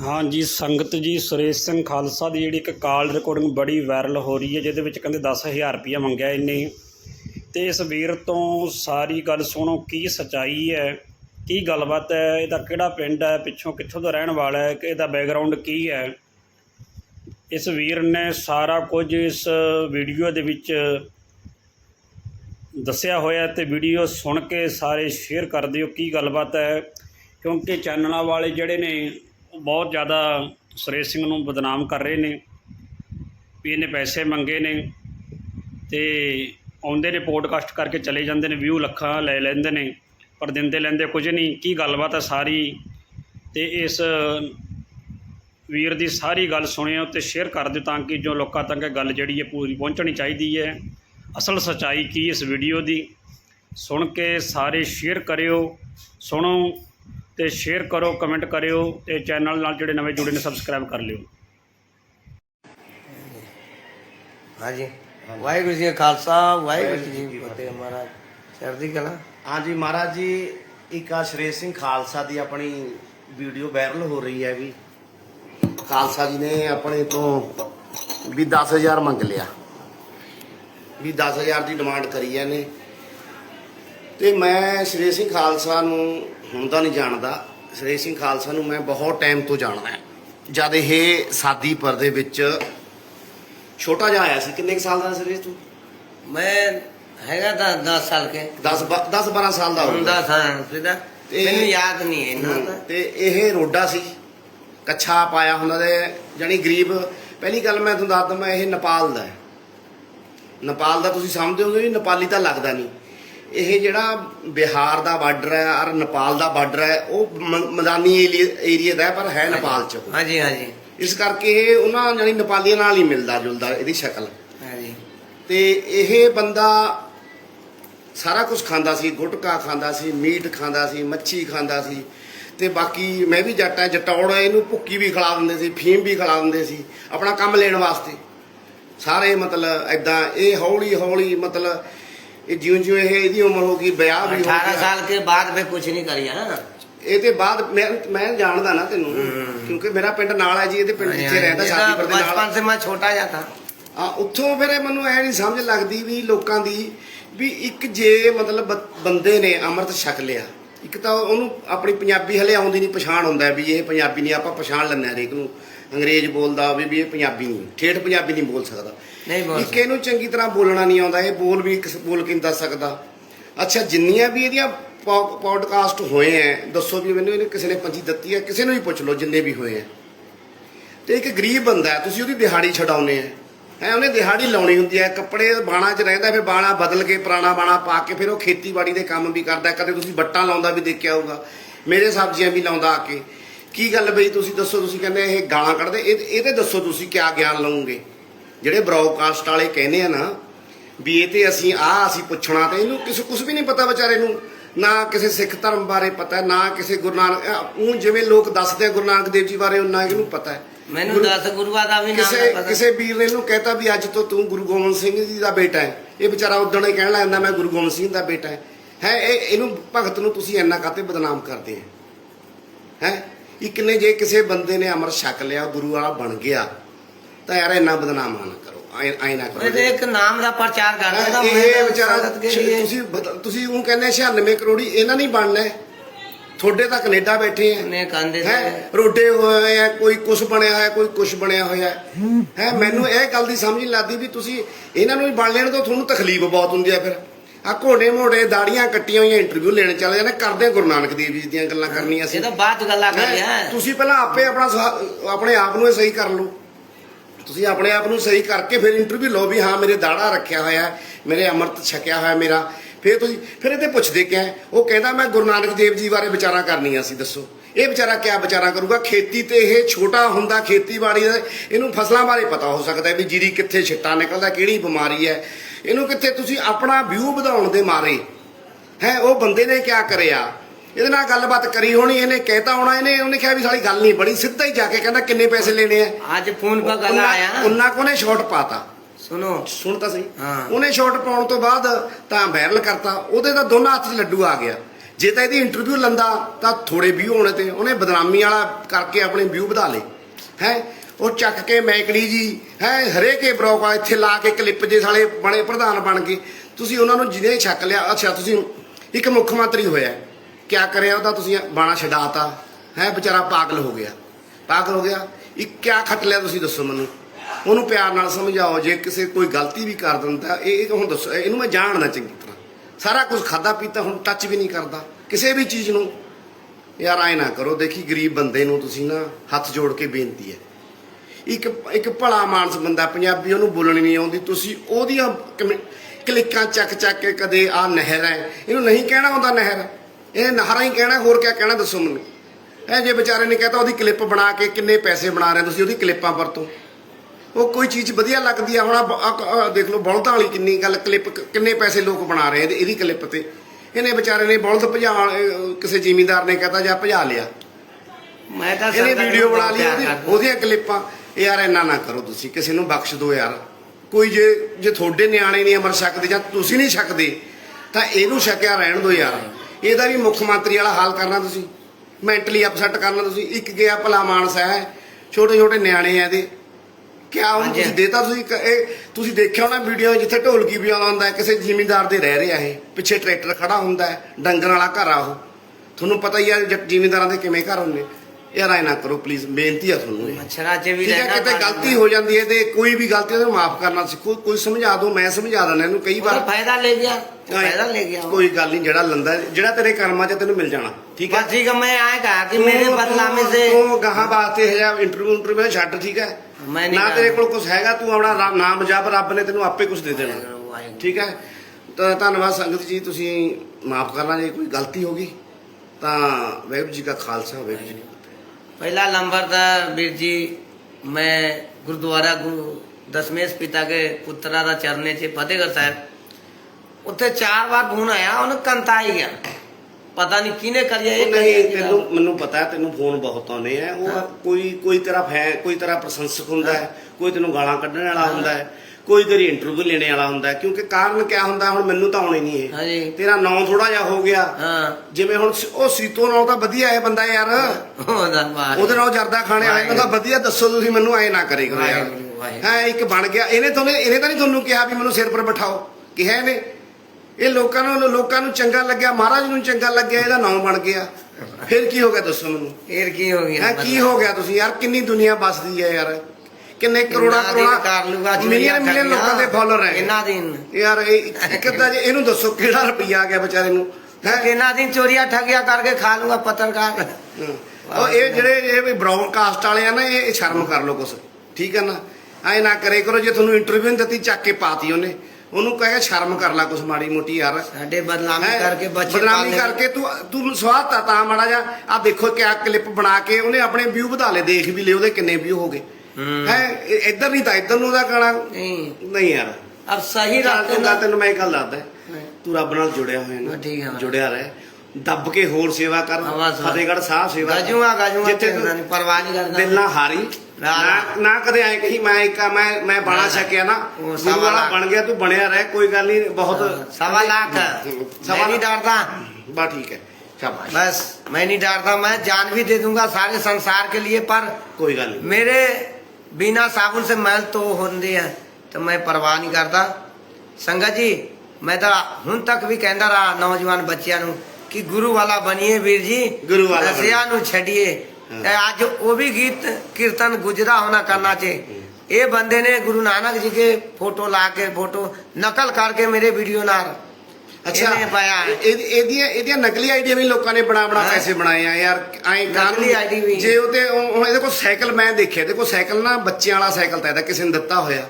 ਹਾਂਜੀ, ਸੰਗਤ ਜੀ, ਸੁਰੇਸ਼ ਸਿੰਘ ਖਾਲਸਾ ਦੀ ਜਿਹੜੀ ਇੱਕ ਕਾਲ ਰਿਕਾਰਡਿੰਗ ਬੜੀ ਵਾਇਰਲ ਹੋ ਰਹੀ ਹੈ, ਜਿਹਦੇ ਵਿੱਚ ਕਹਿੰਦੇ 10000 ਰੁਪਇਆ ਮੰਗਿਆ ਇਹਨੇ। ਤੇ ਇਸ ਵੀਰ ਤੋਂ ਸਾਰੀ ਗੱਲ ਸੁਣੋ, ਕੀ ਸਚਾਈ ਹੈ, ਕੀ ਗੱਲਬਾਤ ਹੈ, ਇਹਦਾ ਕਿਹੜਾ ਪਿੰਡ ਹੈ, ਪਿੱਛੋਂ ਕਿੱਥੋਂ ਦਾ ਰਹਿਣ ਵਾਲਾ ਹੈ ਕਿ ਇਹਦਾ ਬੈਕਗ੍ਰਾਉਂਡ ਕੀ ਹੈ। ਇਸ ਵੀਰ ਨੇ ਸਾਰਾ ਕੁਝ ਇਸ ਵੀਡੀਓ ਦੇ ਵਿੱਚ ਦੱਸਿਆ ਹੋਇਆ ਤੇ ਵੀਡੀਓ ਸੁਣ ਕੇ ਸਾਰੇ ਸ਼ੇਅਰ ਕਰ ਦਿਓ ਕੀ ਗੱਲਬਾਤ ਹੈ, ਕਿਉਂਕਿ ਚੈਨਲਾਂ ਵਾਲੇ ਜਿਹੜੇ ਨੇ ਬਹੁਤ ਜ਼ਿਆਦਾ ਸੁਰੇਸ਼ ਸਿੰਘ ਨੂੰ ਬਦਨਾਮ ਕਰ ਰਹੇ ਨੇ, ਵੀ ਇਹਨੇ ਪੈਸੇ ਮੰਗੇ ਨੇ ਤੇ ਆਉਂਦੇ ਨੇ ਪੋਡਕਾਸਟ ਕਰਕੇ ਚਲੇ ਜਾਂਦੇ ਨੇ ਵਿਊ ਲੱਖਾਂ ਲੈ ਲੈਂਦੇ ਨੇ, ਪਰ ਦਿੰਦੇ ਲੈਂਦੇ ਕੁਝ ਨਹੀਂ। ਕੀ ਗੱਲਬਾਤ ਹੈ ਸਾਰੀ? ਤੇ ਇਸ ਵੀਰ ਦੀ ਸਾਰੀ ਗੱਲ ਸੁਣਿਓ ਤੇ ਸ਼ੇਅਰ ਕਰ ਦਿਓ ਤਾਂ ਕਿ ਜੋ ਲੋਕਾਂ ਤੱਕ ਇਹ ਗੱਲ ਜਿਹੜੀ ਹੈ ਪੂਰੀ ਪਹੁੰਚਣੀ ਚਾਹੀਦੀ ਹੈ। ਅਸਲ ਸਚਾਈ ਕੀ ਇਸ ਵੀਡੀਓ ਦੀ? ਸੁਣ ਕੇ ਸਾਰੇ ਸ਼ੇਅਰ ਕਰਿਓ, ਸੁਣੋ। ਤੇ ਸ਼ੇਅਰ ਕਰੋ ਕਮੈਂਟ ਕਰਿਓ ਤੇ ਚੈਨਲ ਨਾਲ ਜਿਹੜੇ ਨਵੇਂ ਜੁੜੇ ਨੇ ਸਬਸਕ੍ਰਾਈਬ ਕਰ ਲਿਓ। ਹਾਂਜੀ। ਵਾਹਿਗੁਰੂ ਜੀ ਕਾ ਖਾਲਸਾ ਵਾਹਿਗੁਰੂ ਜੀ ਕੀ ਫਤਿਹ ਮਹਾਰਾਜ। ਚੜ੍ਹਦੀ ਕਲਾ। ਹਾਂਜੀ ਮਹਾਰਾਜ ਜੀ ਇੱਕ ਆ ਸ਼੍ਰੇਸ਼ ਸਿੰਘ ਖਾਲਸਾ ਦੀ ਆਪਣੀ ਵੀਡੀਓ ਵਾਇਰਲ ਹੋ ਰਹੀ ਹੈ ਵੀ। ਖਾਲਸਾ ਜੀ ਨੇ ਆਪਣੇ ਤੋਂ ਵੀ 10000 ਮੰਗ ਲਿਆ। ਵੀ 10000 ਦੀ ਡਿਮਾਂਡ ਕਰੀ ਹੈ ਨੇ ਤੇ ਮੈਂ ਸ਼੍ਰੇਸ਼ ਸਿੰਘ ਖਾਲਸਾ ਨੂੰ ਹੁਣ ਤਾਂ ਨਹੀਂ ਜਾਣਦਾ। ਸ਼੍ਰੇਸ਼ ਸਿੰਘ ਖਾਲਸਾ ਨੂੰ ਮੈਂ ਬਹੁਤ ਟਾਈਮ ਤੋਂ ਜਾਣਦਾ ਹਾਂ। ਜਦ ਇਹ ਸਾਦੀਪੁਰ ਦੇ ਵਿੱਚ ਛੋਟਾ ਜਿਹਾ ਆਇਆ ਸੀ ਕਿੰਨੇ ਕੁ ਸਾਲ ਦਾ ਸ਼੍ਰੇਸ਼ ਤੂੰ? ਮੈਂ ਹੈਗਾ ਤਾਂ 10 ਸਾਲ ਕੇ। 10 10 12 ਸਾਲ ਦਾ ਹੋਊਗਾ ਹੁੰਦਾ ਸਾਂ ਸਿੱਧਾ ਤੇ- ਮੈਨੂੰ ਯਾਦ ਨਹੀਂ ਹੈ ਇਹਨਾਂ ਦਾ ਤੇ। ਇਹ ਰੋਡਾ ਸੀ। ਕੱਛਾ ਪਾਇਆ ਹੁੰਦਾ ਤੇ ਜਾਨੀ ਗਰੀਬ। ਪਹਿਲੀ ਗੱਲ ਮੈਂ ਤੁਹਾਨੂੰ ਦੱਸ ਦਵਾਂ ਇਹ ਨੇਪਾਲ ਦਾ ਹੈ। ਨੇਪਾਲ ਦਾ ਤੁਸੀਂ ਸਮਝਦੇ ਹੋਗੇ ਵੀ ਨੇਪਾਲੀ ਤਾਂ ਲੱਗਦਾ ਨਹੀਂ। ਇਹ ਜਿਹੜਾ ਬਿਹਾਰ ਦਾ ਬਾਰਡਰ ਹੈ ਔਰ ਨੇਪਾਲ ਦਾ ਬਾਰਡਰ ਹੈ ਉਹ ਮ- ਮੈਦਾਨੀ ਏਰੀਆ ਦਾ ਹੈ ਪਰ ਹੈ ਨੇਪਾਲ ਚ ਉਹ। ਹਾਂਜੀ ਹਾਂਜੀ। ਇਸ ਕਰਕੇ ਇਹ ਉਹਨਾਂ ਜਾਨੀ ਨੇਪਾਲੀਆਂ ਨਾਲ ਹੀ ਮਿਲਦਾ ਜੁਲਦਾ ਇਹਦੀ ਸ਼ਕਲ। ਹਾਂਜੀ। ਤੇ ਇਹ ਬੰਦਾ ਸਾਰਾ ਕੁਝ ਖਾਂਦਾ ਸੀ ਗੁਟਕਾ ਖਾਂਦਾ ਸੀ ਮੀਟ ਖਾਂਦਾ ਸੀ ਮੱਛੀ ਖਾਂਦਾ ਸੀ। ਤੇ ਬਾਕੀ ਮੈਂ ਵੀ ਜੱਟ ਆ ਜਟੌੜ ਇਹਨੂੰ ਭੁੱਕੀ ਵੀ ਖਿਲਾ ਦਿੰਦੇ ਸੀ ਫੀਮ ਵੀ ਖਿਲਾ ਦਿੰਦੇ ਸੀ ਆਪਣਾ ਕੰਮ ਲੈਣ ਵਾਸਤੇ। ਸਾਰੇ ਮਤਲਬ ਐਦਾਂ ਇਹ ਹੌਲੀ ਹੌਲੀ ਮਤਲਬ ਇਹ ਜਿਉਂ ਜਿਉਂ ਇਹ ਇਹਦੀ ਉਮਰ ਹੋ ਗਈ ਵਿਆਹ ਵੀ 18 ਸਾਲ ਕੇ ਬਾਅਦ ਫੇ ਕੁਝ ਨਹੀਂ ਕਰਿਆ ਨਾ। ਇਹਦੇ ਬਾਅਦ ਮੈਂ ਮੈਂ ਜਾਣਦਾ ਨਾ ਤੈਨੂੰ ਕਿਉਂਕਿ ਮੇਰਾ ਪਿੰਡ ਨਾਲ ਹੈ ਜੀ ਇਹਦੇ ਪਿੰਡ ਜਿੱਥੇ ਰਹਿੰਦਾ ਸ਼ਾਦੀਪੁਰ ਦੇ ਨਾਲ। ਬਚਪਨ ਸੇ ਮੈਂ ਛੋਟਾ ਜਿਹਾ ਥਾ। ਆ ਉੱਥੋਂ ਫਿਰ ਮੈਨੂੰ ਐ ਨਹੀਂ ਸਮਝ ਲੱਗਦੀ ਵੀ ਲੋਕਾਂ ਦੀ ਵੀ ਇੱਕ ਜੇ ਮਤਲਬ ਬੰਦੇ ਨੇ ਅੰਮ੍ਰਿਤ ਛਕ ਲਿਆ। ਇੱਕ ਤਾਂ ਉਹਨੂੰ ਆਪਣੀ ਪੰਜਾਬੀ ਹਲੇ ਆਉਂਦੀ ਨਹੀਂ ਪਛਾਣ ਹੁੰਦਾ ਵੀ ਇਹ ਪੰਜਾਬੀ ਨਹੀਂ ਆਪਾਂ ਪਛਾਣ ਲੈਂਦੇ ਹਰੇਕ ਨੂੰ। ਅੰਗਰੇਜ਼ ਬੋਲਦਾ ਹੋਵੇ ਵੀ ਇਹ ਪੰਜਾਬੀ ਨਹੀਂ ਠੇਠ ਪੰਜਾਬੀ ਨਹੀਂ ਬੋਲ ਸਕਦਾ। ਨਹੀਂ ਬੋਲ ਇੱਕ ਇਹਨੂੰ ਚੰਗੀ ਤਰ੍ਹਾਂ ਬੋਲਣਾ ਨਹੀਂ ਆਉਂਦਾ ਇਹ ਬੋਲ ਵੀ ਕਿਸ ਬੋਲ ਕੇ ਨਹੀਂ ਦੱਸ ਸਕਦਾ। ਅੱਛਾ ਜਿੰਨੀਆਂ ਵੀ ਇਹਦੀਆਂ ਪੌਡਕਾਸਟ ਹੋਏ ਐ ਦੱਸੋ ਵੀ ਮੈਨੂੰ ਇਹਨੇ ਕਿਸੇ ਨੇ ਪੰਜੀ ਦਿੱਤੀ ਹੈ ਕਿਸੇ ਨੂੰ ਵੀ ਪੁੱਛ ਲਓ ਜਿੰਨੇ ਵੀ ਹੋਏ ਐ। ਤੇ ਇੱਕ ਗਰੀਬ ਬੰਦਾ ਹੈ ਤੁਸੀਂ ਉਹਦੀ ਦਿਹਾੜੀ ਛਡਾਉਨੇ ਆ ਹੈ, ਉਹਨੇ ਦਿਹਾੜੀ ਲਾਉਣੀ ਹੁੰਦੀ ਹੈ, ਕੱਪੜੇ ਬਾਣਾ 'ਚ ਰਹਿੰਦਾ, ਫਿਰ ਬਾਣਾ ਬਦਲ ਕੇ, ਪੁਰਾਣਾ ਬਾਣਾ ਪਾ ਕੇ, ਫਿਰ ਉਹ ਖੇਤੀਬਾੜੀ ਦੇ ਕੰਮ ਵੀ ਕਰਦਾ ਕਦੇ ਤੁਸੀਂ ਵੱਟਾਂ ਲਾਉਂਦਾ ਵੀ ਦੇਖਿਆ ਹੋਊਗਾ, ਮੇਰੇ ਸਬਜ਼ੀਆਂ ਵੀ ਲਾਉਂਦਾ ਆ ਕੇ। ਕੀ ਗੱਲ ਬਈ, ਤੁਸੀਂ ਦੱਸੋ, ਤੁਸੀਂ ਕਹਿੰਦੇ ਇਹ ਗਾਲਾਂ ਕੱਢਦੇ, ਇਹ ਇਹਦੇ ਦੱਸੋ ਤੁਸੀਂ ਕਿਆ ਗਿਆਨ ਲਓਗੇ ਜਿਹੜੇ ਬ੍ਰੌਡਕਾਸਟ ਵਾਲੇ ਕਹਿੰਦੇ ਆ ਨਾ, ਵੀ ਇਹ ਤੇ ਅਸੀਂ ਆ ਅਸੀਂ ਪੁੱਛਣਾ ਤੇ ਇਹਨੂੰ ਕਿਸੇ ਕੁਝ ਵੀ ਨਹੀਂ ਪਤਾ ਵਿਚਾਰੇ ਨੂੰ। ਨਾ ਕਿਸੇ ਸਿੱਖ ਧਰਮ ਬਾਰੇ ਪਤਾ ਹੈ ਨਾ ਕਿਸੇ ਗੁਰੂ ਨਾਨਕ ਉਹ ਜਿਵੇਂ ਲੋਕ ਦੱਸਦੇ ਆ ਗੁਰੂ ਨਾਨਕ ਦੇਵ ਜੀ ਬਾਰੇ ਉਹਨਾਂ ਨੂੰ ਪਤਾ ਮੈਨੂੰ ਦੱਸ ਗੁਰੂਆ ਦਾ ਵੀ ਨਾਮ ਕਿਸੇ ਪਤਾ। ਕਿਸੇ ਵੀਰ ਨੇ ਇਹਨੂੰ ਕਹਿਤਾ ਵੀ ਅੱਜ ਤੋਂ ਤੂੰ ਗੁਰੂ ਗੋਬਿੰਦ ਸਿੰਘ ਜੀ ਦਾ ਬੇਟਾ ਹੈ। ਇਹ ਵਿਚਾਰਾ ਉਦਣ ਹੀ ਕਹਿਣ ਲੱਗਦਾ ਮੈਂ ਗੁਰੂ ਗੋਬਿੰਦ ਸਿੰਘ ਦਾ ਬੇਟਾ ਹੈ। ਇਹ ਇਹਨੂੰ ਭਗਤ ਨੂੰ ਤੁਸੀਂ ਇੰਨਾ ਕਾਤੇ ਬਦਨਾਮ ਕਰਦੇ ਹੈ? ਹੈ? ਇੱਕ ਨੇ ਜੇ ਕਿਸੇ ਬੰਦੇ ਨੇ ਅਮਰ ਛਕ ਲਿਆ ਗੁਰੂ ਵਾਲਾ ਬਣ ਗਿਆ ਤਾਂ ਯਾਰ ਇੰਨਾ ਬਦਨਾਮ ਨਾ ਕਰ ਆਈ ਕਰੋ ਇਹ ਇੱਕ ਨਾਮ ਦਾ ਪ੍ਰਚਾਰ ਕਰਦਾ ਇਹ ਵਿਚਾਰਾ ਤੁਸੀਂ ਤੁਸੀਂ ਉਹ ਕਹਿੰਦੇ 96 ਕਰੋੜੀ ਇਹਨਾਂ ਨਹੀਂ ਬਣਨਾ ਥੋੜੇ ਤਾਂ ਕੈਨੇਡਾ ਬੈਠੇ ਆ। ਨੇ ਕਹਿੰਦੇ ਹੈ? ਰੋਡੇ ਹੋਏ ਆ ਕੋਈ ਕੁਛ ਬਣਿਆ ਹੋਇਆ ਕੋਈ ਕੁਛ ਬਣਿਆ ਹੋਇਆ। ਹੈ? ਮੈਨੂੰ ਇਹ ਗੱਲ ਦੀ ਸਮਝ ਨਹੀਂ ਲੱਗਦੀ ਵੀ ਤੁਸੀਂ ਇਹਨਾਂ ਨੂੰ ਵੀ ਬਣ ਲੈਣ ਤੋਂ ਤੁਹਾਨੂੰ ਤਕਲੀਫ ਬਹੁਤ ਹੁੰਦੀ ਆ ਫਿਰ। ਆ ਘੋੜੇ ਮੋੜੇ ਦਾੜੀਆਂ ਕੱਟੀਆਂ ਹੋਈਆਂ ਇੰਟਰਵਿਊ ਲੈਣ ਚਲੇ ਜਾਂਦੇ ਕਰਦੇ ਗੁਰੂ ਨਾਨਕ ਦੇਵ ਜੀ ਦੀਆਂ ਗੱਲਾਂ ਕਰਨੀਆਂ ਸੀ। ਇਹ ਤਾਂ ਬਾਅਦ ਚ ਗੱਲਾਂ ਕਰੀਆਂ। ਤੁਸੀਂ ਪਹਿਲਾਂ ਆਪੇ ਆਪਣਾ ਆਪਣੇ ਆਪ ਨੂੰ ਸਹੀ ਕਰ ਲਓ। ਤੁਸੀਂ ਆਪਣੇ ਆਪ ਨੂੰ ਸਹੀ ਕਰਕੇ ਫਿਰ ਇੰਟਰਵਿਊ ਲਓ ਵੀ ਹਾਂ, ਮੇਰੇ ਦਾੜਾ ਰੱਖਿਆ ਹੋਇਆ, ਮੇਰੇ ਅੰਮ੍ਰਿਤ ਛਕਿਆ ਹੋਇਆ ਮੇਰਾ। ਫਿਰ ਤੁਸੀਂ, ਫਿਰ ਇਹਦੇ ਪੁੱਛਦੇ ਕਿਆ ਉਹ ਕਹਿੰਦਾ, ਮੈਂ ਗੁਰੂ ਨਾਨਕ ਦੇਵ ਜੀ ਬਾਰੇ ਵਿਚਾਰਾਂ ਕਰਨੀਆਂ ਸੀ, ਦੱਸੋ। ਇਹ ਵਿਚਾਰਾ ਕਿਆ ਵਿਚਾਰਾਂ ਕਰੂਗਾ? ਖੇਤੀ ਤੇ ਇਹ ਛੋਟਾ ਹੁੰਦਾ ਖੇਤੀਬਾੜੀ ਦਾ, ਇਹਨੂੰ ਫਸਲਾਂ ਬਾਰੇ ਪਤਾ ਹੋ ਸਕਦਾ ਵੀ ਜੀਰੀ ਕਿੱਥੇ ਛਿੱਟਾ ਨਿਕਲਦਾ, ਕਿਹੜੀ ਬਿਮਾਰੀ ਹੈ। ਇਹਨੂੰ ਕਿੱਥੇ ਤੁਸੀਂ ਆਪਣਾ ਵਿਊ ਵਧਾਉਣ ਦੇ ਮਾਰੇ। ਹੈ, ਉਹ ਬੰਦੇ ਨੇ ਕਿਆ ਕਰਿਆ? ਇਹਦੇ ਨਾਲ ਗੱਲਬਾਤ ਕਰੀ ਹੋਣੀ ਇਹਨੇ ਕਹਿਤਾ ਹੋਣਾ ਇਹਨੇ ਉਹਨੇ ਕਿਹਾ ਵੀ ਸਾਲੀ ਗੱਲ ਨਹੀਂ ਬਣੀ ਸਿੱਧਾ ਹੀ ਜਾ ਕੇ ਕਹਿੰਦਾ ਕਿੰਨੇ ਪੈਸੇ ਲੈਣੇ ਆ आज फोन पर गला आया ਉਹਨਾਂ ਕੋਨੇ ਸ਼ਾਟ ਪਾਤਾ सुनो ਸੁਣ ਤਾਂ ਸਹੀ ਹਾਂ। ਉਹਨੇ ਸ਼ਾਟ ਪਾਉਣ ਤੋਂ ਬਾਅਦ ਤਾਂ ਵਾਇਰਲ ਕਰਤਾ ਉਹਦੇ ਤਾਂ ਦੋਨਾਂ ਹੱਥ 'ਚ ਲੱਡੂ ਆ ਗਿਆ ਜੇ ਤਾਂ ਇਹਦੀ ਇੰਟਰਵਿਊ ਲੰਦਾ ਤਾਂ ਥੋੜੇ ਵਿਊ ਹੋਣੇ ਤੇ ਉਹਨੇ ਬਦਨਾਮੀ ਵਾਲਾ ਕਰਕੇ ਆਪਣੇ ਵਿਊ ਵਧਾ ਲਏ ਹੈ ਉਹ ਚੱਕ ਕੇ ਮੈਕੜੀ ਜੀ ਹੈ ਹਰੇਕੇ ਬਰੋਕ ਵਾਲਾ ਇੱਥੇ ਲਾ ਕੇ ਕਲਿੱਪ ਜੇ ਸਾਲੇ ਬਣੇ ਪ੍ਰਧਾਨ ਬਣ ਗਏ ਤੁਸੀਂ ਉਹਨਾਂ ਨੂੰ ਜਿਹਨੇ ਛੱਕ ਲਿਆ ਅੱਛਾ ਤੁਸੀਂ ਇੱਕ ਮੁੱਖ ਮੰਤਰੀ ਹੋਇਆ ਕਿਆ ਕਰਿਆ ਉਹਦਾ ਤੁਸੀਂ? ਬਾਣਾ ਛਡਾਤਾ। ਹੈ, ਵਿਚਾਰਾ ਪਾਗਲ ਹੋ ਗਿਆ। ਪਾਗਲ ਹੋ ਗਿਆ। ਇਹ ਕਿਆ ਖੱਟ ਲਿਆ ਤੁਸੀਂ ਦੱਸੋ ਮੈਨੂੰ? ਉਹਨੂੰ ਪਿਆਰ ਨਾਲ ਸਮਝਾਓ, ਜੇ ਕਿਸੇ ਕੋਈ ਗਲਤੀ ਵੀ ਕਰ ਦਿੰਦਾ, ਇਹ ਹੁਣ ਦੱਸੋ, ਇਹਨੂੰ ਮੈਂ ਜਾਣਦਾ ਚੰਗੀ ਤਰ੍ਹਾਂ। ਸਾਰਾ ਕੁਝ ਖਾਦਾ ਪੀਤਾ, ਹੁਣ ਟੱਚ ਵੀ ਨਹੀਂ ਕਰਦਾ। ਕਿਸੇ ਵੀ ਚੀਜ਼ ਨੂੰ। ਯਾਰ ਐ ਨਾ ਕਰੋ, ਦੇਖੀ ਗਰੀਬ ਬੰਦੇ ਨੂੰ ਤੁਸੀਂ ਨਾ ਹੱਥ ਜੋੜ ਕੇ ਬੇਨਤੀ ਹੈ। ਇੱਕ ਇੱਕ ਭਲਾ ਮਾਨਸ ਬੰਦਾ, ਪੰਜਾਬੀ ਉਹਨੂੰ ਬੋਲਣੀ ਨਹੀਂ ਆਉਂਦੀ। ਤੁਸੀਂ ਉਹਦੀਆਂ ਕਮੇ- ਕਲਿੱਕਾਂ ਚੱਕ ਚੱਕ ਕੇ ਕਦੇ ਆ ਨਹਿਰ ਹੈ। ਇਹਨੂੰ ਨਹੀਂ ਕਹਿਣਾ ਹੁੰਦਾ ਨਹਿਰ। ਇਹ ਨਹਰਾਂ ਹੀ ਕਹਿਣਾ ਹੋਰ ਕਿਆ ਕਹਿਣਾ ਦੱਸੋ ਮੈਨੂੰ? ਇਹ ਜੇ ਵਿਚਾਰੇ ਨੇ ਕਹਤਾ ਉਹਦੀ ਕਲਿੱਪ ਬਣਾ ਕੇ ਕਿੰਨੇ ਪੈਸੇ ਬਣਾ ਰਹੇ ਤੁਸੀਂ ਉਹਦੀ ਕਲਿੱਪਾਂ ਵਰਤੋ ਉਹ ਕੋਈ ਚੀਜ਼ ਵਧੀਆ ਲੱਗਦੀ ਆ ਹੁਣ ਦੇਖ ਲਓ ਬਲਦਾਂ ਵਾਲੀ ਕਿੰਨੀ ਗੱਲ ਕਲਿੱਪ ਕਿੰਨੇ ਪੈਸੇ ਲੋਕ ਬਣਾ ਰਹੇ ਇਹਦੇ- ਇਹਦੀ ਕਲਿੱਪ ਤੇ। ਇਹਨੇ ਵਿਚਾਰੇ ਨੇ ਬਲਦ ਭਜਾ ਕਿਸੇ ਜ਼ਿਮੀਂਦਾਰ ਨੇ ਕਹਤਾ ਜਾਂ ਭਜਾ ਲਿਆ। ਮੈਂ ਤਾਂ ਇਹਨੇ ਵੀਡੀਓ ਬਣਾ ਲਈ। ਉਹਦੀਆਂ ਕਲਿੱਪਾਂ ਯਾਰ ਇੰਨਾ ਨਾ ਕਰੋ ਤੁਸੀਂ ਕਿਸੇ ਨੂੰ ਬਖਸ਼ ਦਿਓ ਯਾਰ। ਕੋਈ ਜੇ ਜੇ ਤੁਹਾਡੇ ਨਿਆਣੇ ਨਹੀਂ ਅਮਰ ਛਕਦੇ ਜਾਂ ਤੁਸੀਂ ਨਹੀਂ ਛਕਦੇ ਤਾਂ ਇਹਨੂੰ ਛਕਿਆ ਰਹਿਣ ਦਿਓ ਯਾਰ। ਇਹਦਾ ਵੀ ਮੁੱਖ ਮੰਤਰੀ ਵਾਲਾ ਹਾਲ ਕਰਨਾ ਤੁਸੀਂ। ਮੈਂਟਲੀ ਅਪਸੈਟ ਕਰਨਾ ਤੁਸੀਂ। ਇੱਕ ਗਿਆ ਭਲਾ ਮਾਨਸ ਹੈ। ਛੋਟੇ ਛੋਟੇ ਨਿਆਣੇ ਆ ਇਹਦੇ। ਕਿਆ ਹਾਂਜੀ। ਤੁਸੀਂ ਦੇਤਾ ਤੁਸੀਂ? ਇਹ ਤੁਸੀਂ ਦੇਖਿਆ ਹੋਣਾ ਵੀਡੀਓ ਜਿੱਥੇ ਢੋਲਕੀ ਵਜਾਉਂਦਾ ਹੁੰਦਾ ਹੈ, ਕਿਸੇ ਜ਼ਿਮੀਂਦਾਰ ਦੇ ਰਹਿ ਰਿਹਾ ਇਹ। ਪਿੱਛੇ ਟਰੈਕਟਰ ਖੜਾ ਹੁੰਦਾ ਹੈ ਡੰਗਰ ਵਾਲਾ ਘਰ ਆ ਉਹ। ਤੁਹਾਨੂੰ ਪਤਾ ਹੀ ਆ ਜੱਟ ਜ਼ਿਮੀਂਦਾਰਾਂ ਦੇ ਕਿਵੇਂ ਘਰ ਹੁੰਦੇ। ਯਾਰ ਐ ਨਾ ਕਰੋ ਪਲੀਜ਼ ਬੇਨਤੀ ਆ ਤੁਹਾਨੂੰ ਇਹ। ਮੱਛਰਾਂ 'ਚ ਵੀ ਠੀਕ ਹੈ ਰਹਿਣਾ ਕਿਤੇ ਤਾਂ ਗਲਤੀ ਹੋ ਜਾਂਦੀ ਹੈ ਤੇ ਕੋਈ ਵੀ ਗਲਤੀ ਉਹਨੂੰ ਮਾਫ ਕਰਨਾ ਸਿੱਖੋ ਕੋਈ ਸਮਝਾ ਦਿਓ ਮੈਂ ਸਮਝਾ ਦਿੰਦਾ ਇਹਨੂੰ ਕਈ ਉਹ ਵਾਰ ਫਾਇਦਾ ਲੈ ਗਿਆ ਉਹ ਫਾਇਦਾ ਲੈ ਗਿਆ ਉਹ। ਕੋਈ ਗੱਲ ਨਹੀਂ ਜਿਹੜਾ ਲੰਦਾ ਜਿਹੜਾ ਤੇਰੇ ਕਰਮਾਂ 'ਚ ਤੈਨੂੰ ਮਿਲ ਜਾਣਾ ਠੀਕ ਹੈ बस ठीक है मैं आए कहा कि मेरे ਤੂੰ- बदलामे से ਤੂੰ ਗਾਹਾਂ ਵਾਸਤੇ ਹੈ ਜਾਂ ਇੰਟਰਵਿਊ ਇੰਟਰਵਿਊ ਛੱਡ ਠੀਕ ਹੈ ਮੈਂ ਨਹੀਂ ਨਾ ਕਰਦਾ। ਤੇਰੇ ਕੋਲ ਕੁਝ ਹੈਗਾ ਤੂੰ ਆਪਣਾ ਰਾ- ਨਾਮ ਜਪ ਰੱਬ ਨੇ ਤੈਨੂੰ ਆਪੇ ਕੁਝ ਦੇ ਦੇਣਾ वाहिगुरु। ਠੀਕ ਹੈ ਤਾਂ ਧੰਨਵਾਦ ਸੰਗਤ ਜੀ ਤੁਸੀਂ ਮਾਫ ਕਰਨਾ ਜੇ ਕੋਈ ਗਲਤੀ ਹੋ ਗਈ ਤਾਂ ਵਾਹਿਗੁਰੂ ਜੀ ਕਾ ਖਾਲਸਾ ਵਾਹਿਗੁਰੂ ਜੀ ਕੀ ਫਤਿਹ ਪਹਿਲਾ ਨੰਬਰ ਦਾ ਵੀਰ ਜੀ ਮੈਂ ਗੁਰਦੁਆਰਾ ਗੁਰੂ ਦਸਮੇਸ਼ ਪਿਤਾ ਕੇ ਪੁੱਤਰਾ ਦਾ ਚਰਨੇ 'ਚ ਫਤਿਹਗੜ੍ਹ ਸਾਹਿਬ। ਉੱਥੇ ਚਾਰ ਵਾਰ ਫੋਨ ਆਇਆ ਉਹਨੂੰ ਕੰਤਾ ਗਿਆ। ਪਤਾ ਨਹੀਂ ਕਿਨੇ ਕਰਿਆ ਇਹ ਨਹੀਂ ਤੈਨੂੰ ਮੈਨੂੰ ਪਤਾ ਤੈਨੂੰ ਫੋਨ ਬਹੁਤ ਆਉਂਦੇ ਆ। ਉਹ ਕੋਈ ਕੋਈ ਤੇਰਾ ਫੈ ਕੋਈ ਤੇਰਾ ਪ੍ਰਸ਼ੰਸਕ ਹੁੰਦਾ ਹੈ ਕੋਈ ਤੈਨੂੰ ਗਾਲਾਂ ਕੱਢਣ ਵਾਲਾ ਹੁੰਦਾ ਹੈ। ਕੋਈ ਤੇਰੀ ਇੰਟਰਵਿਊ ਲੈਣੇ ਵਾਲਾ ਹੁੰਦਾ ਕਿਉਂਕਿ ਕਾਰਨ ਕਿਆ ਹੁੰਦਾ ਹੁਣ ਮੈਨੂੰ ਤਾਂ ਆਉਣੇ ਨਹੀਂ ਇਹ। ਹਾਂਜੀ। ਤੇਰਾ ਨਾਂ ਥੋੜਾ ਜਿਹਾ ਹੋ ਗਿਆ। ਹਾਂ। ਜਿਵੇਂ ਹੁਣ ਸ- ਉਹ ਸੀਤੋ ਨਾਲ ਤਾਂ ਵਧੀਆ ਹੈ ਬੰਦਾ ਯਾਰ। ਉਹਦਾ ਨਾਲ ਜਰਦਾ ਖਾਣੇ ਵਾਲੇ ਨੂੰ ਤਾਂ ਵਧੀਆ ਦੱਸੋ ਤੁਸੀਂ ਮੈਨੂੰ ਐ ਨਾ ਕਰੇ ਕਰੋ ਯਾਰ। ਵਾਹਿਗੁਰੂ, ਵਾਹਿਗੁਰੂ। ਹਾਂ ਇੱਕ ਬਣ ਗਿਆ। ਇਹਨੇ ਤੁਹਾਨੂੰ ਇਹਨੇ ਤਾਂ ਨਹੀਂ ਤੁਹਾਨੂੰ ਕਿਹਾ ਵੀ ਮੈਨੂੰ ਸਿਰ ਪਰ ਬਿਠਾਓ। ਕਿਹਾ ਇਹਨੇ। ਇਹ ਲੋਕਾਂ ਨੂੰ ਲੋਕਾਂ ਨੂੰ ਚੰਗਾ ਲੱਗਿਆ ਮਹਾਰਾਜ ਨੂੰ ਚੰਗਾ ਲੱਗਿਆ ਇਹਦਾ ਨਾਮ ਬਣ ਗਿਆ। ਫਿਰ ਕੀ ਹੋ ਗਿਆ ਦੱਸੋ ਮੈਨੂੰ? ਫੇਰ ਕੀ ਹੋ ਗਿਆ ਹੈ ਕੀ ਹੋ ਗਿਆ ਤੁਸੀਂ? ਯਾਰ ਕਿੰਨੀ ਦੁਨੀਆ ਵੱਸਦੀ ਹੈ ਯਾਰ। ਕਿੰਨੇ ਕਰੋੜਾਂ ਕਰੋੜਾਂ ਕਰ ਲੂਗਾ ਮਿਲੀਅਨ ਮਿਲੀਅਨ ਲੋਕਾਂ ਦੇ ਫਾਲੋਅਰ ਹੈ। ਕਿੰਨਾ ਦਿਨ ਯਾਰ ਇਹ ਅੱਧਾ ਜੇ ਇਹਨੂੰ ਦੱਸੋ ਕਿਹੜਾ ਰੁਪਈਆ ਆ ਗਿਆ ਵਿਚਾਰੇ ਨੂੰ ਹੈ? ਕਿੰਨਾ ਦਿਨ ਚੋਰੀਆਂ ਠੱਗੀਆਂ ਕਰਕੇ ਖਾ ਲੂਗਾ ਪੱਤਰਕਾਰ। ਉਹ ਇਹ ਜਿਹੜੇ ਇਹ ਵੀ ਬ੍ਰੌਡਕਾਸਟ ਵਾਲੇ ਆ ਨਾ ਇਹ ਸ਼ਰਮ ਕਰ ਲੋ ਕੁਛ। ਠੀਕ ਹੈ ਨਾ? ਐ ਨਾ ਕਰੇ ਕਰੋ ਜੇ ਤੁਹਾਨੂੰ ਇੰਟਰਵਿਊ ਨਹੀਂ ਦਿੱਤੀ ਚੱਕ ਕੇ ਪਾਤੀ ਉਹਨੇ। ਉਹਨੂੰ ਕਹੇਗਾ ਸ਼ਰਮ ਕਰ ਲੈ ਕੁਛ ਮਾੜੀ ਮੋਟੀ ਯਾਰ। ਸਾਡੇ ਬਦਨਾਮੀ? ਕਰਕੇ ਬੱਚੇ ਬਦਨਾਮੀ। ਕਰਕੇ ਤੂੰ ਤੂੰ ਸਵਾਦ ਤਾਂ ਮਾੜਾ ਜਾ ਆ ਦੇਖੋ ਕਿਆ ਕਲਿੱਪ ਬਣਾ ਕੇ ਉਹਨੇ ਆਪਣੇ ਵਿਊ ਵਧਾ ਲਏ ਦੇਖ ਵੀ ਲਏ ਉਹਦੇ ਕਿੰਨੇ ਵਿਊ ਹੋ ਗਏ। ਹੂੰ। ਹੈ ਇੱਧਰ ਨਹੀਂ ਤਾਂ ਇੱਧਰ ਨੂੰ ਉਹਦਾ ਗਾਣਾ ਨਹੀਂ ਨਹੀਂ ਯਾਰ अब सही ਚੱਲ रहते ਚੰਗਾ ना ਤੈਨੂੰ ਮੈਂ ਇੱਕ ਗੱਲ ਦੱਸਦਾ ਨਹੀਂ। ਤੂੰ ਰੱਬ ਨਾਲ ਜੁੜਿਆ ਹੋਇਆ ਨਾ ਹਾਂ, ਠੀਕ ਹੈ। ਜੁੜਿਆ ਰਹਿ ਦੱਬ ਕੇ ਹੋਰ ਸੇਵਾ ਕਰ ਆਵਾਜ਼ ਆ। ਫਤਿਹਗੜ੍ਹ ਸਾਹਿਬ ਸੇਵਾ ਕਰ। ਗਜੂਆਂ ਗਜੂਆਂ ਜਿੱਥੇ ਤੇ ਤੂੰ ਉਹਨਾਂ ਨੇ ਪਰਵਾਹ ਨਹੀਂ ਕਰਦਾ ਦਿਲ ਨਾ ਹਾਰੀ ਨਾ, ਨਾ ਨਾ ਕਦੇ ਐ ਕਹੀ ਮੈਂ ਇੱਕ ਮੈਂ ਮੈਂ ਬਾਣਾ ਨਾ, ਨਾ। ਛਕਿਆ ਨਾ ਉਹ ਗੁਰੂ ਸਵਾ ਵਾਲਾ ਲੱਖ। ਬਣ ਗਿਆ ਤੂੰ ਬਣਿਆ ਰਹਿ ਕੋਈ ਗੱਲ ਨਹੀਂ ਬਹੁਤ सवा लाख सवा मैं नहीं डरता ਬਾ ਠੀਕ ਹੈ ਸ਼ਾਬਾਸ਼ बस मैं नहीं डरता मैं जान भी दे दूंगा सारे संसार के लिए पर ਕੋਈ ਗੱਲ ਨਹੀਂ मेरे बिना साबुन से मैल तो होती है तो मैं परवाह नहीं करता संगत जी मैं तो हूं तक भी कहता रहा नौजवान बच्चिया नु कि गुरु वाला बनिए वीर जी गुरु वाला नशा नु छड़िए हाँ। ते आज वो भी गीत कीर्तन गुजरा होना करना चाहिए ये बंदे ने गुरु नानक जी के फोटो ला के फोटो नकल करके मेरे वीडियो नार ਅੱਛਾ ਇਹਨੇ ਪਾਇਆ। ਇਹ- ਇਹਦੀਆਂ ਇਹਦੀਆਂ ਨਕਲੀ ਆਈਡੀਆਂ ਵੀ ਲੋਕਾਂ ਨੇ ਬਣਾ ਬਣਾ। ਪੈਸੇ ਬਣਾਏ ਆ ਯਾਰ ਐਂ ਨਕਲੀ ID ਵੀ। ਜੇ ਉਹ- ਹੁਣ ਇਹਦੇ ਕੋਲ ਸਾਈਕਲ ਮੈਂ ਦੇਖਿਆ ਇਹਦੇ ਕੋਲ ਸਾਈਕਲ ਨਾ ਬੱਚਿਆਂ ਵਾਲਾ ਸਾਈਕਲ ਤਾਂ ਇਹਦਾ ਕਿਸੇ ਨੇ ਦਿੱਤਾ ਹੋਇਆ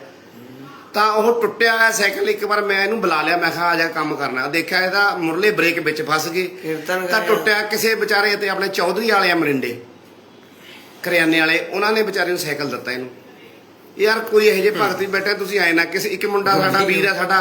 ਤਾਂ ਉਹ ਟੁੱਟਿਆ ਹੋਇਆ ਸਾਈਕਲ ਇੱਕ ਵਾਰ ਮੈਂ ਇਹਨੂੰ ਬੁਲਾ ਲਿਆ ਮੈਂ ਕਿਹਾ ਆ ਜਾ ਕੰਮ ਕਰਨਾ ਦੇਖਿਆ ਇਹਦਾ ਮੁਰਲੇ ਬ੍ਰੇਕ ਵਿੱਚ ਫਸ ਗਏ ਕੀਰਤਨ ਤਾਂ। ਟੁੱਟਿਆ ਕਿਸੇ ਵਿਚਾਰੇ ਤੇ ਆਪਣੇ ਚੌਧਰੀ ਵਾਲੇ ਆ ਮਰਿੰਡੇ ਕਰਿਆਨੇ ਵਾਲੇ ਉਹਨਾਂ ਨੇ ਵਿਚਾਰੇ ਨੂੰ ਸਾਈਕਲ ਦਿੱਤਾ ਇਹਨੂੰ ਯਾਰ ਕੋਈ ਇਹੋ ਜਿਹੇ ਭਗਤ ਵੀ ਬੈਠਾ ਤੁਸੀਂ ਆਏ ਨਾ ਕਿਸੇ ਇੱਕ ਮੁੰਡਾ ਸਾਡਾ ਵੀਰ ਆ ਸਾਡਾ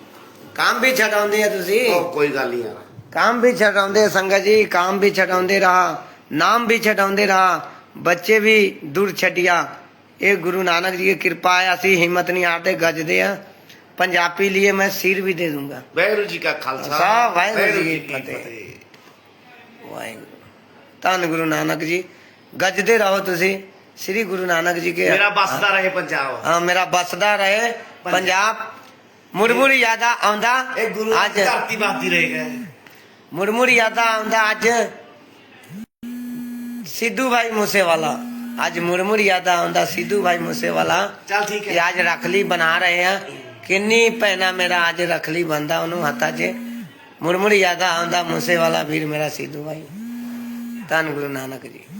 ਕੰਮ ਵੀ ਛਡਾਉਂਦੇ ਆ ਤੁਸੀਂ ਉਹ ਕੋਈ ਗੱਲ ਨਹੀਂ ਯਾਰ ਕੰਮ ਵੀ ਛਡਾਉਂਦੇ ਸੰਗਤ ਜੀ ਕੰਮ ਵੀ ਛਡਾਉਂਦੇ ਰਹਾ ਨਾਮ ਵੀ ਛਡਾਉਂਦੇ ਰਹਾ ਬੱਚੇ ਵੀ ਦੂਰ ਛੱਡਿਆ ਇਹ ਗੁਰੂ ਨਾਨਕ ਜੀ ਦੀ ਕਿਰਪਾ ਹੈ ਅਸੀਂ ਹਿੰਮਤ ਨਹੀਂ ਹਾਰਦੇ ਗੱਜਦੇ ਆ ਪੰਜਾਬੀ ਲਈ ਮੈਂ ਸਿਰ ਵੀ ਦੇ ਦੂੰਗਾ ਵਾਹਿਗੁਰੂ ਜੀ ਕਾ ਖਾਲਸਾ ਵਾਹਿਗੁਰੂ ਜੀ ਕੀ ਫਤਿਹ। ਵਾਹਿਗੁਰੂ ਧੰਨ ਗੁਰੂ ਨਾਨਕ ਜੀ ਗੱਜਦੇ ਰਹੋ ਤੁਸੀਂ ਸ੍ਰੀ ਗੁਰੂ ਨਾਨਕ ਜੀ ਕੇ ਮੇਰਾ ਬਸਦਾ ਰਹੇ ਪੰਜਾਬ ਹਾਂ ਮੇਰਾ ਬਸਦਾ ਰਹੇ ਪੰਜਾਬ ਮੁਰਮੁਰ ਯਾਦਾ ਆਉਂਦਾ ਇਹ ਗੁਰੂ ਅੱਜ। ਧਰਤੀ ਬਸਦੀ ਰਹੇਗਾ। ਮੁਰਮੁਰ ਯਾਦਾ ਆਉਂਦਾ ਅੱਜ। ਸਿੱਧੂ ਭਾਈ ਮੂਸੇਵਾਲਾ। ਅੱਜ ਮੁਰਮੁਰ ਯਾਦਾ ਆਉਂਦਾ ਸਿੱਧੂ ਭਾਈ ਮੂਸੇਵਾਲਾ। ਚੱਲ ਠੀਕ ਹੈ। ਅੱਜ ਰਖਲੀ ਬਣਾ ਰਹੇ ਆ। ਕਿੰਨੀ ਭੈਣਾ ਮੇਰਾ ਅੱਜ ਰਖਲੀ ਬੰਦਾ ਉਹਨੂੰ ਹੱਥਾਂ 'ਚ। ਮੁਰਮੁਰ ਯਾਦਾ ਆਉਂਦਾ ਮੂਸੇਵਾਲਾ ਵੀਰ ਮੇਰਾ ਸਿੱਧੂ ਭਾਈ ਧੰਨ ਗੁਰੂ ਨਾਨਕ ਜੀ।